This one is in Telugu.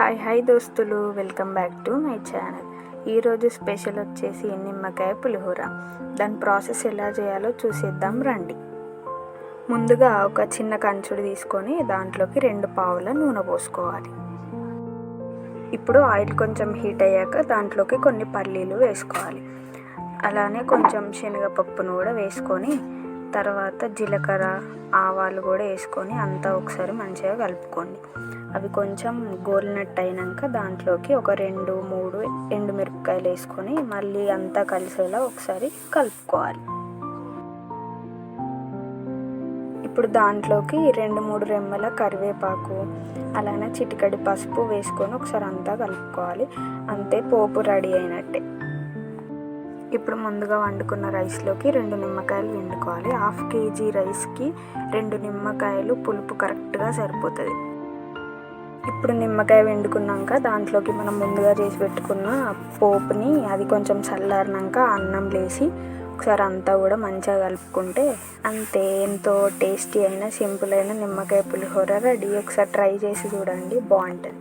హాయ్ హాయ్ దోస్తులు. Welcome back to my channel. ఈరోజు స్పెషల్ వచ్చేసి నిమ్మకాయ పులిహోర. దాని ప్రాసెస్ ఎలా చేయాలో చూసేద్దాం రండి. ముందుగా ఒక చిన్న కంచుడు తీసుకొని దాంట్లోకి రెండు పావుల నూనె పోసుకోవాలి. ఇప్పుడు ఆయిల్ కొంచెం హీట్ అయ్యాక దాంట్లోకి కొన్ని పల్లీలు వేసుకోవాలి. అలానే కొంచెం శనగపప్పును కూడా వేసుకొని తర్వాత జీలకర్ర ఆవాలు కూడా వేసుకొని అంతా ఒకసారి మంచిగా కలుపుకోండి. అవి కొంచెం గోలినట్టు అయినాక దాంట్లోకి ఒక రెండు మూడు ఎండుమిరపకాయలు వేసుకొని మళ్ళీ అంతా కలిసేలా ఒకసారి కలుపుకోవాలి. ఇప్పుడు దాంట్లోకి రెండు మూడు రెమ్మల కరివేపాకు అలానే చిటికడి పసుపు వేసుకొని ఒకసారి అంతా కలుపుకోవాలి. అంతే పోపు రెడీ అయినట్టే. ఇప్పుడు ముందుగా వండుకున్న రైస్లోకి రెండు నిమ్మకాయలు వండుకోవాలి హాఫ్ కేజీ రైస్కి రెండు నిమ్మకాయలు పులుపు కరెక్ట్గా సరిపోతుంది. ఇప్పుడు నిమ్మకాయ వండుకున్నాక దాంట్లోకి మనం ముందుగా చేసి పెట్టుకున్న పోపుని అది కొంచెం చల్లారినాక అన్నం లేసి ఒకసారి అంతా కూడా మంచిగా కలుపుకుంటే అంతే. ఎంతో టేస్టీ అయిన సింపుల్ అయిన నిమ్మకాయ పులిహోర రెడీ. ఒకసారి ట్రై చేసి చూడండి. బాగుంటుంది.